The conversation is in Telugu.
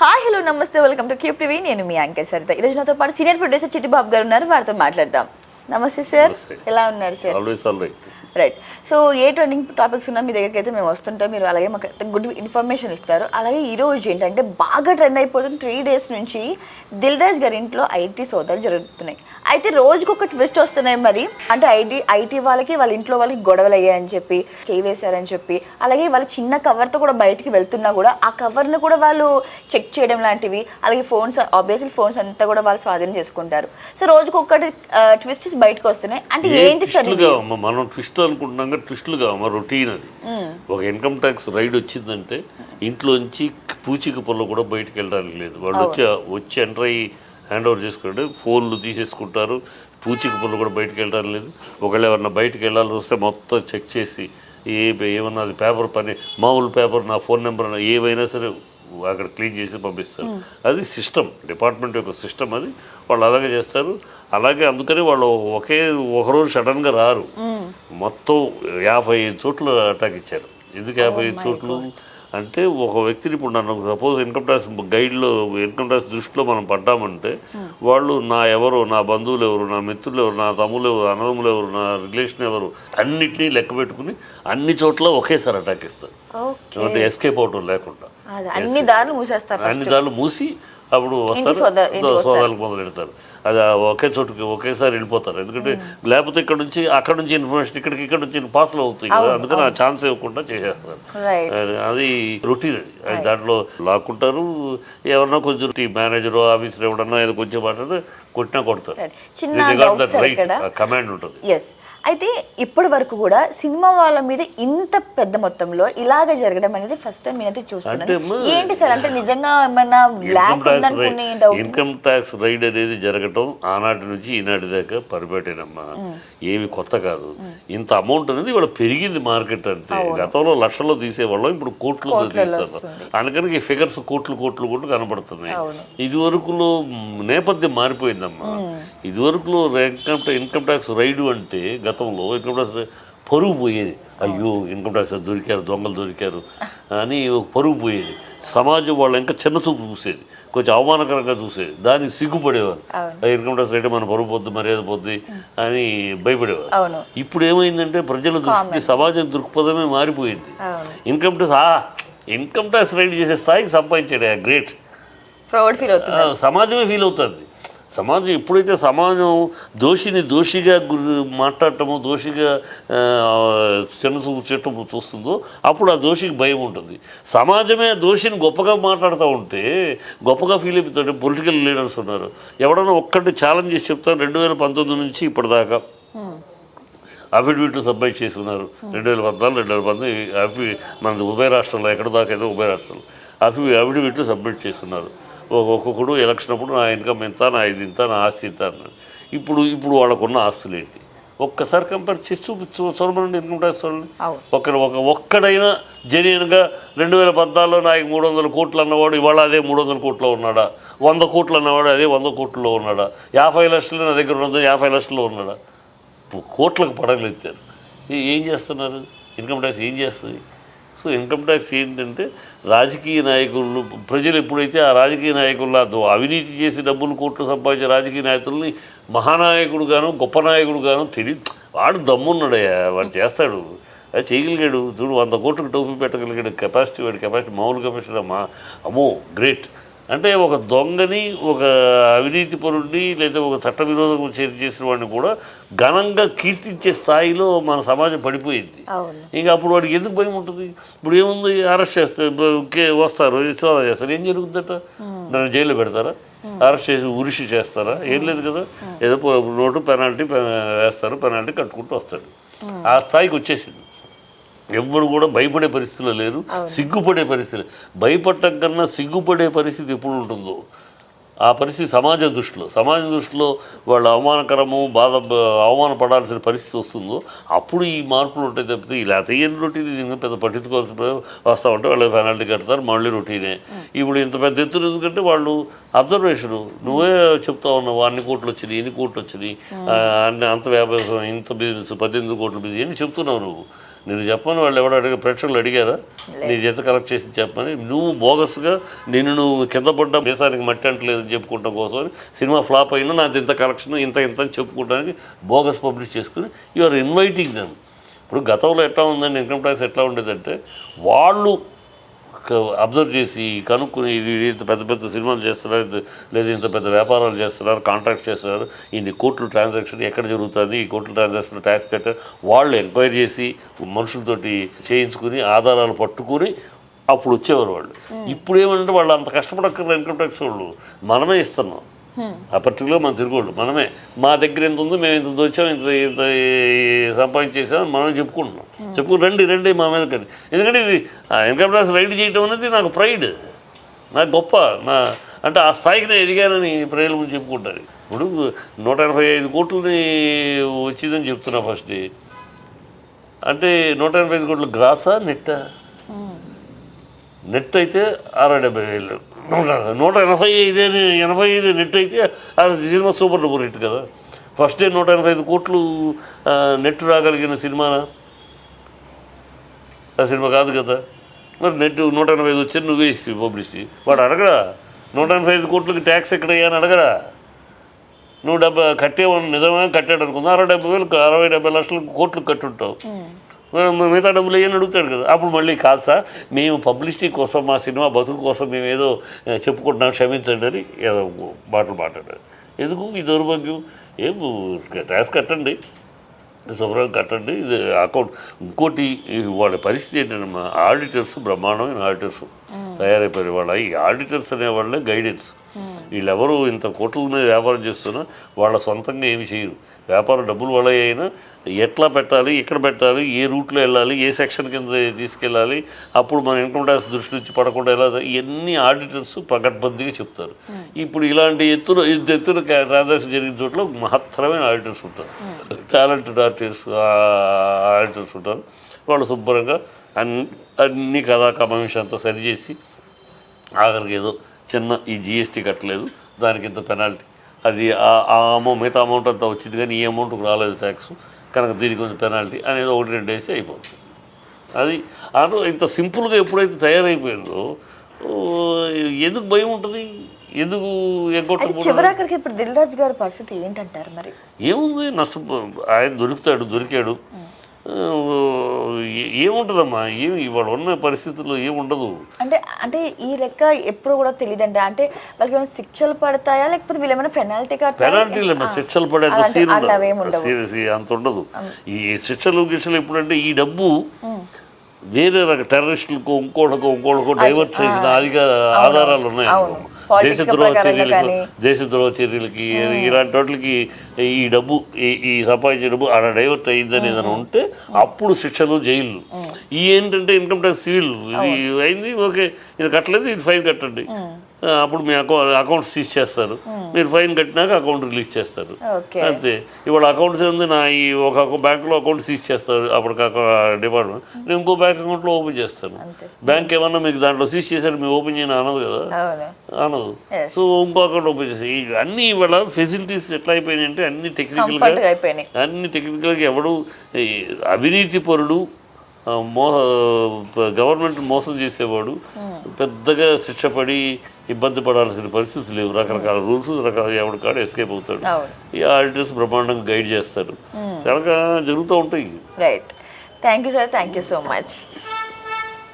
హాయ్ హలో నమస్తే వెల్కమ్ టు క్యూబ్ టీవీ నేను మీ అంకే సరిత. ఈరోజు నాతో పాటు సీనియర్ ప్రొడ్యూసర్ చిట్టిబాబు గారు ఉన్నారు. వారితో మాట్లాడదాం. నమస్తే సార్. ఎలా ఉన్నారు sir always all right right so ఏ ట్రెండింగ్ టాపిక్స్ ఉన్నా మీ దగ్గరికి అయితే మేము వస్తుంటే. మీరు అలాగే మాకు గుడ్ ఇన్ఫర్మేషన్ ఇస్తారు. అలాగే ఈ రోజు ఏంటంటే బాగా ట్రెండ్ అయిపోతుంది. త్రీ డేస్ నుంచి దిల్ రాజ్ గారి ఇంట్లో ఐటీ సోదాలు జరుగుతున్నాయి. అయితే రోజుకు ఒక ట్విస్ట్ వస్తున్నాయి మరి. అంటే ఐటీ ఐటీ వాళ్ళకి వాళ్ళ ఇంట్లో వాళ్ళకి గొడవలు అయ్యాయని చెప్పి చేయి వేశారని చెప్పి అలాగే వాళ్ళ చిన్న కవర్తో కూడా బయటికి వెళ్తున్నా కూడా ఆ కవర్ను కూడా వాళ్ళు చెక్ చేయడం లాంటివి అలాగే ఫోన్స్ ఆబ్వియస్లీ ఫోన్స్ అంతా కూడా వాళ్ళు స్వాధీనం చేసుకుంటారు. సో రోజుకు ఒక్కటి ట్విస్ట్స్ బయటకు వస్తున్నాయి. అంటే ఏంటి మనం ట్విస్ట్ అనుకుంటున్నాం కానీ రొటీన్ అది. ఒక ఇన్కమ్ ట్యాక్స్ రైడ్ వచ్చిందంటే ఇంట్లోంచి పూచిక పొల్ల కూడా బయటికి వెళ్ళడానికి లేదు. వాళ్ళు వచ్చి వచ్చి ఎంటర్ అయ్యి హ్యాండ్ ఓవర్ చేసుకుంటే ఫోన్లు తీసేసుకుంటారు పూచిక పొల్ల కూడా బయటికి వెళ్ళడానికి లేదు. ఒకవేళ ఎవరన్నా బయటికి వెళ్ళాల్సి వస్తే మొత్తం చెక్ చేసి ఏ ఏమన్నా అది పేపర్ పని మామూలు పేపర్ నా ఫోన్ నెంబర్ ఏవైనా సరే అక్కడ క్లీన్ చేసి పంపిస్తారు. అది సిస్టమ్ డిపార్ట్మెంట్ యొక్క సిస్టమ్ అది. వాళ్ళు అలాగే చేస్తారు. అలాగే అందుకని వాళ్ళు ఒకే ఒకరోజు సడన్గా రారు. మొత్తం యాభై ఐదు చోట్ల అటాక్ ఇచ్చారు. ఎందుకు యాభై ఐదు చోట్లు? అంటే ఒక వ్యక్తిని ఇప్పుడు నన్ను సపోజ్ ఇన్కమ్ ట్యాక్స్ గైడ్లో ఇన్కమ్ ట్యాక్స్ దృష్టిలో మనం పడ్డామంటే వాళ్ళు నా ఎవరు నా బంధువులు ఎవరు నా మిత్రులు ఎవరు నా తమ్ములు ఎవరు అన్నదమ్ములు ఎవరు నా రిలేషన్ ఎవరు అన్నిటినీ లెక్క పెట్టుకుని అన్ని చోట్ల ఒకేసారి అటాక్ ఇస్తారు ఎస్కేప్ అవటం లేకుండా. అన్ని దారులు మూసేస్తారు అన్ని దాళ్ళు మూసి అప్పుడు వస్తారు. సోదాలకు మొదలు పెడతారు. అది ఒకే చోటుకి ఒకేసారి వెళ్ళిపోతారు. ఎందుకంటే లేకపోతే ఇక్కడ నుంచి అక్కడ నుంచి ఇన్ఫర్మేషన్ ఇక్కడికి ఇక్కడ నుంచి పాస్లు అవుతాయి కదా. అందుకని ఆ ఛాన్స్ ఇవ్వకుండా చేసేస్తారు. అది- రొటీన్ అది. అది దాంట్లో లాక్కుంటారు. ఎవరన్నా కొంచెం మేనేజర్ ఆఫీసర్ ఎవడన్నా ఏదో కొంచెం మాట్లాడితే కొట్టినా కొడతారు. కమాండ్ ఉంటుంది. అయితే ఇప్పటి వరకు కూడా సినిమా వాళ్ళ మీద ఇంత పెద్ద మొత్తంలో ఇలాగ జరగడం అనేది ఫస్ట్ టైం నేనైతే చూస్తున్నాను. ఏంటి సార్? అంటే నిజంగా ఏమన్నా బ్లాక్ ఉందనుకునే ఇన్కమ్ ట్యాక్స్ రైడ్ అనేది జరగటం ఆనాటి నుంచి ఈనాటి దాకా పరిపెట్టేనమ్మా ఏమి కొత్త కాదు. ఇంత అమౌంట్ అనేది ఇవాళ పెరిగింది మార్కెట్ అంతే. గతంలో లక్షల్లో తీసేవాళ్ళం ఇప్పుడు కోట్లు తీస్తారు వస్తుంది. అందుకని ఈ ఫిగర్స్ కోట్లు కోట్లు కోట్లు కనబడుతున్నాయి. ఇది వరకులో నేపథ్యం మారిపోయిందమ్మా. ఇది వరకులో ఇన్కమ్ ఇన్కమ్ ట్యాక్స్ రైడు అంటే గతంలో ఇన్కమ్ ట్యాక్స్ పరుగు పోయేది. అయ్యో ఇన్కమ్ ట్యాక్స్ దొరికారు దొంగలు దొరికారు అని ఒక పరుగు పోయేది. సమాజం వాళ్ళు ఇంకా చిన్న చూపు చూసేది. కొంచెం అవమానకరంగా చూసేది. దానికి సిగ్గుపడేవారు. ఇన్కమ్ ట్యాక్స్ రైట్ మన పరుగు పోద్ది మర్యాద పోద్ది అని భయపడేవారు. ఇప్పుడు ఏమైందంటే ప్రజల దృష్టి సమాజం దృక్పథమే మారిపోయింది. ఇన్కమ్ ట్యాక్స్ ఆ ఇన్కమ్ ట్యాక్స్ రైడ్ చేసే స్థాయికి సంపాదించాడు గ్రేట్. ప్రౌడ్ ఫీల్ అవుతుంది. సమాజమే ఫీల్ అవుతుంది. సమాజం ఎప్పుడైతే సమాజం దోషిని దోషిగా గురి మాట్లాడటము దోషిగా ఆ, చిన్న చూపు చెట్టు చూస్తుందో అప్పుడు ఆ దోషికి భయం ఉంటుంది. సమాజమే దోషిని గొప్పగా మాట్లాడుతూ ఉంటే గొప్పగా ఫీల్ అయిపోతుంటే పొలిటికల్ లీడర్స్ ఉన్నారు. ఎవడన్నా ఒక్కటి ఛాలెంజ్ చేసి చెప్తాను రెండు వేల పంతొమ్మిది నుంచి ఇప్పటిదాకా. అఫిడవిట్లు సబ్మిట్ చేసుకున్నారు రెండు వేల పద్నాలుగు రెండు వేల పంతొమ్మిది అఫి మనది ఉభయ రాష్ట్రాల్లో ఎక్కడ దాకా ఏదో ఉభయ రాష్ట్రాలు అఫి అఫిడవిట్లు సబ్మిట్ చేస్తున్నారు ఒక్కొక్కడు ఎలక్షన్ అప్పుడు నా ఇన్కమ్ ఇంత నా ఇది ఇంత నా ఆస్తి ఇంత అన్నారు ఇప్పుడు ఇప్పుడు వాళ్ళకున్న ఆస్తులు ఏంటి ఒక్కసారి కంపేర్ చేసి చూపించు చూడమనండి ఇన్కమ్ ట్యాక్స్ వాళ్ళని ఒక ఒక్కడైనా జెన్యున్గా రెండు వేల పద్నాలుగులో నాకు మూడు వందల కోట్లు అన్నవాడు ఇవాళ అదే మూడు వందల కోట్లో ఉన్నాడా? వంద కోట్లు అన్నవాడు అదే వంద కోట్లలో ఉన్నాడా? యాభై లక్షలు నా దగ్గర ఉన్నది యాభై లక్షల్లో ఉన్నాడా? కోట్లకు పడగలెత్తారు. ఏ- ఏం చేస్తున్నారు? ఇన్కమ్ ట్యాక్స్ ఏం చేస్తుంది? సో ఇన్కమ్ ట్యాక్స్ ఏంటంటే రాజకీయ నాయకులు ప్రజలు ఎప్పుడైతే ఆ రాజకీయ నాయకుల అవినీతి చేసి డబ్బులు కోట్లు సంపాదించే రాజకీయ నాయకుల్ని మహానాయకుడు గాను గొప్ప నాయకుడు గాను తెలియదు వాడు దమ్మున్నాడయ్యా వాడు చేస్తాడు. అది చేయగలిగాడు. చూడు వంద కోట్లకు టోపీ పెట్టగలిగాడు. కెపాసిటీ వాడి కెపాసిటీ మామూలు కెపాసిటీ మా అమ్మో గ్రేట్. అంటే ఒక దొంగని ఒక అవినీతి పరుడిని లేదా ఒక చట్ట విరోధం చేసిన వాడిని కూడా ఘనంగా కీర్తించే స్థాయిలో మన సమాజం పడిపోయింది. ఇంకా అప్పుడు వాడికి ఎందుకు భయం ఉంటుంది? ఇప్పుడు ఏముంది? అరెస్ట్ చేస్తే వస్తారు సోదా చేస్తారు. ఏం జరుగుతుందట? నన్ను జైల్లో పెడతారా? అరెస్ట్ చేసి ఉరిషి చేస్తారా? ఏం లేదు కదా. ఏదో నోటు పెనాల్టీ వేస్తారు పెనాల్టీ కట్టుకుంటూ వస్తాడు. ఆ స్థాయికి వచ్చేసింది. ఎవ్వరు కూడా భయపడే పరిస్థితిలో లేరు సిగ్గుపడే పరిస్థితి భయపడటం కన్నా సిగ్గుపడే పరిస్థితి ఎప్పుడు ఉంటుందో? ఆ పరిస్థితి సమాజ దృష్టిలో. సమాజ దృష్టిలో వాళ్ళు అవమానకరము బాధ అవమానపడాల్సిన పరిస్థితి వస్తుందో అప్పుడు ఈ మార్పులు ఉంటాయి తప్పితే ఇలా తీయని రొటీన్ ఇంకా పెద్ద పట్టించుకోవాల్సిన వస్తూ ఉంటే వాళ్ళు పెనాల్టీ కడతారు మళ్ళీ రొటీనే ఇప్పుడు ఇంత పెద్ద ఎత్తున ఎందుకంటే వాళ్ళు అబ్జర్వేషను నువ్వే చెప్తా ఉన్నావు అన్ని కోట్లు వచ్చినాయి ఎన్ని కోట్లు వచ్చినాయి అన్ని అంత వ్యాపారం ఇంత బిజినెస్ పద్దెనిమిది కోట్ల బిజినెస్ అని చెప్తున్నావు నువ్వు. నేను చెప్పని వాళ్ళు ఎవరు అడిగా ప్రేక్షకులు అడిగారా? నీ చేత కరెక్ట్ చేసి చెప్పని నువ్వు బోగస్గా నేను నువ్వు కింద పడ్డా దేశానికి మట్టి అంటలేదని చెప్పుకుంటాం కోసం సినిమా ఫ్లాప్ అయినా నాది ఇంత కలెక్షన్ ఇంత ఇంత అని చెప్పుకోవడానికి బోగస్ పబ్లిష్ చేసుకుని యు ఆర్ ఇన్వైటింగ్ దమ్ ఇప్పుడు గతంలో ఎట్లా ఉందండి ఇన్కమ్ ట్యాక్స్ ఎట్లా ఉండేదంటే వాళ్ళు అబ్జర్వ్ చేసి కనుక్కుని ఇది ఇంత పెద్ద పెద్ద సినిమాలు చేస్తున్నారు లేదా ఇంత పెద్ద వ్యాపారాలు చేస్తున్నారు కాంట్రాక్ట్ చేస్తున్నారు ఇన్ని కోట్లు ట్రాన్సాక్షన్ ఎక్కడ జరుగుతుంది ఈ కోట్ల ట్రాన్సాక్షన్ ట్యాక్స్ కట్టారు వాళ్ళు ఎంక్వైరీ చేసి మనుషులతోటి చేయించుకుని ఆధారాలు పట్టుకుని అప్పుడు వచ్చేవారు వాళ్ళు. ఇప్పుడు ఏమంటే వాళ్ళు అంత కష్టపడక్కర్లేదు ఇన్కమ్ ట్యాక్స్ వాళ్ళు. మనమే ఇస్తున్నాం. ఆ పర్టికులర్ మన తిరుగుళ్ళు మనమే మా దగ్గర ఎంత ఉందో మేము ఇంత దోచాం ఇంత ఇంత సంపాదించేసాం మనం చెప్పుకుంటున్నాం. చెప్పుకుని రండి రండి మా మీద కానీ ఎందుకంటే ఇది ఇన్కమ్ ట్యాక్స్ రైడ్ చేయడం అనేది నాకు ప్రైడ్. నాకు గొప్ప నా అంటే ఆ స్థాయికి నేను ఎదిగానని ప్రజల ముందు చెప్పుకుంటారు. ఇప్పుడు నూట ఎనభై ఐదు కోట్లని వచ్చిందని చెప్తున్నా ఫస్ట్ అంటే నూట ఎనభై ఐదు కోట్లు గ్రాసా నెట్టా? నెట్ అయితే అరవై డెబ్బై వేలు. నూట నూట ఎనభై ఐదు ఎనభై ఐదు నెట్ అయితే అది సినిమా సూపర్ డూపర్ హిట్ కదా. ఫస్ట్ డే నూట ఎనభై ఐదు కోట్లు నెట్ రాగలిగిన సినిమానా? ఆ సినిమా కాదు కదా. మరి నెట్ నూట ఎనభై ఐదు వచ్చి నువ్వే ఇస్తే పబ్లిసిటీ. వాడు అడగడా? నూట ఎనభై ఐదు కోట్లకి ట్యాక్స్ ఎక్కడయ్యా అని అడగడా? నువ్వు డెబ్బై కట్టేవాడు నిజమే? కట్టాడు అనుకుందా అరవై డెబ్బై వేలు అరవై డెబ్బై లక్షలకు కోట్లు కట్టుంటావు. మిగతా డబ్బులు ఏమని అడుగుతాడు కదా? అప్పుడు మళ్ళీ కాదు సార్ మేము పబ్లిసిటీ కోసం మా సినిమా బతుకు కోసం మేము ఏదో చెప్పుకుంటున్నాం క్షమించండి అని ఏదో మాటలు మాట్లాడారు. ఎందుకు? ఈ దౌర్భాగ్యం? ఏం ట్యాక్స్ కట్టండి. శుభ్రంగా కట్టండి. ఇది అకౌంట్. ఇంకోటి వాళ్ళ పరిస్థితి ఏంటంటే మా ఆడిటర్స్ బ్రహ్మాండమైన ఆడిటర్స్ తయారైపోయారు. వాళ్ళ ఈ ఆడిటర్స్ అనే వాళ్ళే గైడెన్స్. వీళ్ళెవరు ఇంత కోట్ల మీద వ్యాపారం చేస్తున్నా వాళ్ళ సొంతంగా ఏమి చేయరు. వ్యాపారం డబ్బులు వాళ్ళ అయినా ఎట్లా పెట్టాలి ఎక్కడ పెట్టాలి ఏ రూట్లో వెళ్ళాలి ఏ సెక్షన్ కింద తీసుకెళ్ళాలి అప్పుడు మన ఇన్కమ్ ట్యాక్స్ దృష్టి నుంచి పడకుండా ఎలా ఇవన్నీ ఆడిటర్స్ పకడ్బందీగా చెప్తారు. ఇప్పుడు ఇలాంటి ఎత్తున ఇంత ఎత్తున ట్రాన్సాక్షన్ జరిగిన చోట్ల మహత్తరమైన ఆడిటర్స్ ఉంటారు. టాలెంటెడ్ ఆర్టిస్ట్ ఆడిటర్స్ ఉంటారు. వాళ్ళు శుభ్రంగా అన్ని అన్ని కథా కమాంశం అంతా సరిచేసి ఆఖరికి ఏదో చిన్న ఈ జిఎస్టీ కట్టలేదు దానికి ఇంత పెనాల్టీ అది ఆ- అమౌంట్ మిగతా అమౌంట్ అంతా వచ్చింది కానీ ఈ అమౌంట్కి రాలేదు ట్యాక్స్ కనుక దీనికి కొంచెం పెనాల్టీ అనేది ఒకటి రెండు వేసి అయిపోతుంది. అది అదో ఇంత సింపుల్గా ఎప్పుడైతే తయారైపోయిందో ఎందుకు భయం ఉంటుంది? ఎందుకు చివరాఖరికి ఇప్పుడు దిల్ రాజు గారి పరిస్థితి ఏంటంటారు మరి? ఏముంది? నష్టం ఆయన దొరుకుతాడు దొరికాడు. ఏముంటుందమ్మా? ఏమి ఇవాళ ఉన్న పరిస్థితుల్లో ఏముండదు? అంటే అంటే ఈ లెక్క ఎప్పుడు కూడా తెలియదండి అంటే వాళ్ళకి ఏమైనా శిక్షలు పడతాయా? లేకపోతే వీళ్ళు ఏమైనా పెనాల్టీ పెనాల్టీలు శిక్షలు పడేంత సీన్ అంత ఉండదు. ఈ శిక్షలు గిక్షలు ఎప్పుడంటే ఈ డబ్బు వేరే రక టెర్రరిస్టులకు ఇంకోళ్ళకు ఇంకోళ్ళకు డైవర్ట్ చేసిన ఆధారాలు ఉన్నాయి దేశద్రోహ చర్యలకు. దేశద్రోహ చర్యలకి ఇలాంటి వాటికి ఈ డబ్బు ఈ సంపాదించే డబ్బు అలా డైవర్ట్ అయిందని ఏదైనా ఉంటే అప్పుడు శిక్షలు జైలు ఈ ఏంటంటే ఇన్కమ్ ట్యాక్స్ సివిల్. ఇది అయింది ఓకే. ఇది కట్టలేదు ఇది ఫైన్ కట్టండి. అప్పుడు మీ అకౌంట్ అకౌంట్స్ సీజ్ చేస్తారు. మీరు ఫైన్ కట్టినాక అకౌంట్ రిలీజ్ చేస్తారు. అంతే. ఇవాళ అకౌంట్స్ ఉంది నా ఈ ఒక బ్యాంకులో అకౌంట్ సీజ్ చేస్తారు అప్పుడు డిపార్ట్మెంట్ నేను ఇంకో బ్యాంక్ అకౌంట్లో ఓపెన్ చేస్తాను. బ్యాంక్ ఏమన్నా మీకు దాంట్లో సీజ్ చేశారు మీరు ఓపెన్ చేయని అనదు కదా? అనదు. సో ఇంకో అకౌంట్ ఓపెన్ చేసి ఈ అన్ని ఇవాళ ఫెసిలిటీస్ ఎట్లా అయిపోయినాయి అంటే అన్ని టెక్నికల్గా అన్ని టెక్నికల్గా ఎవడు అవినీతి పరుడు మో గవర్నమెంట్ మోసం చేసేవాడు. పెద్దగా శిక్ష పడి ఇబ్బంది పడాల్సిన పరిస్థితులు లేవు. రకరకాల రూల్స్ రకరకాల ఎవడు కాడ ఎస్కేప్ అవుతాడు. ఈ ఆడిటర్స్ బ్రహ్మాండంగా గైడ్ చేస్తారు కనుక జరుగుతూ ఉంటాయి. Right thank you sir thank you so much